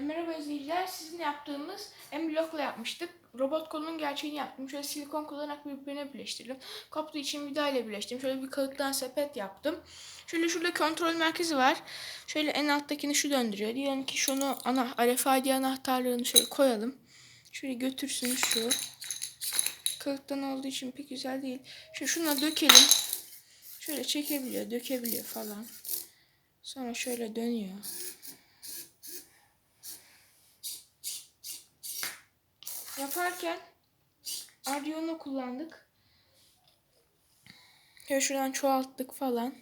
Merhaba izleyiciler. Sizin yaptığımız en blokla yapmıştık. Robot kolunun gerçeğini yaptım. Şöyle silikon kullanarak birbirine birleştirdim. Koptuğu için vida ile birleştirdim. Şöyle bir kalıptan sepet yaptım. Şöyle şurada kontrol merkezi var. Şöyle en alttakini şu döndürüyor. Diyelim ki şunu ana RFID anahtarlığını şöyle koyalım. Şöyle götürsün şu. Kalıptan olduğu için pek güzel değil. Şöyle şuna dökelim. Şöyle çekebiliyor, dökebiliyor falan. Sonra şöyle dönüyor. Yaparken Arduino kullandık. Ya şuradan çoğalttık falan.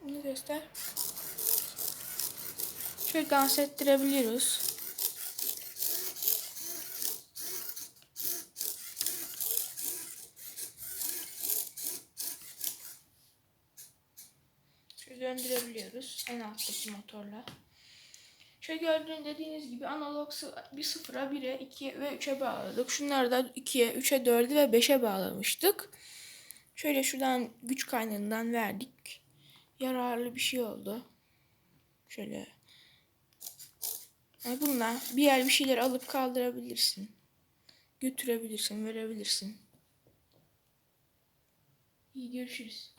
Bunu göster. Şöyle dans ettirebiliyoruz. Şöyle döndürebiliyoruz en alttaki motorla. Şöyle gördüğünüz dediğiniz gibi analog bir sıfıra, 1'e, 2'ye ve 3'e bağladık. Şunları da 2'ye, 3'e, 4'e ve 5'e bağlamıştık. Şöyle şuradan güç kaynağından verdik. Yararlı bir şey oldu. Şöyle. Yani bununla bir yer bir şeyler alıp kaldırabilirsin. Götürebilirsin, verebilirsin. İyi görüşürüz.